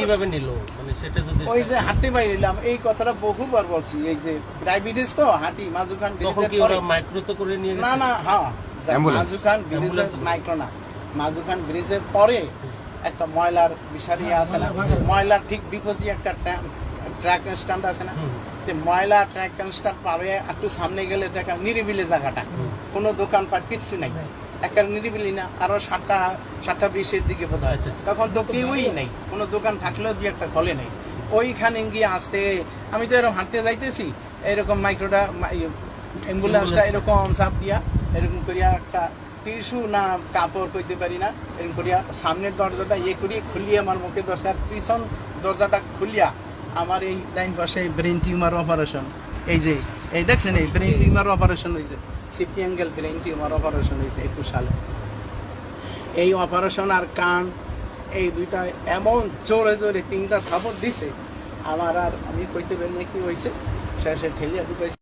কীভাবে নিল? মানে সেটা যদি ওই যে হাঁটতে বাইরিলাম এই কথাটা বহুবার বলছি এই যে ডায়াবেটিস তো হাঁটি মাজুখান তখন কি ওরা মাইক্রোতে করে নিয়ে না না হ্যাঁ মাজুখান ব্রিজের মাইক্রো না। মাজুখান ব্রিজের পরে একটা ময়লার বিষারি আছে না? ময়লার ঠিক বিপরীতে একটা ট্র্যাক স্ট্যান্ড আছে না? ময়লা ট্র্যাক স্ট্যান্ড পাবে একটু সামনে গেলে তো একটা নিরিবিলি জায়গাটা। কোনো দোকানপাট কিচ্ছু নাই। একটা নিরিবিলি না আরও সাতটা সাতটা বিশের দিকে বোধ হয়। তখন তো কেউই নেই কোনো দোকান থাকলেও দুই একটা খোলে নেই। ওইখানে গিয়ে আসতে আমি তো এরকম হাঁটতে যাইতেছি এরকম মাইক্রোটা অ্যাম্বুলেন্সটা এরকম চাপ দিয়া এরকম করিয়া একটা টিস্যু না কাপড় কইতে পারি না এরকম করিয়া সামনের দরজাটা ইয়ে করিয়ে খুলিয়ে আমার মুখে দরজা আর পিছন দরজাটা খুলিয়া আমার এই ডাইন পাশে ব্রেন টিউমার অপারেশন এই যে এই দেখছেন এই ব্রেন টিউমার অপারেশন হয়েছে। CT angle brain tumour operation হয়েছে একুশ সালে। এই অপারেশন আর কান এই দুইটা এমন জোরে জোরে তিনটা সাপোর্ট দিছে। আমার আর আমি কইতে পারি না কি হয়েছে শেষে ঠেলিয়া ঢুকাইছে।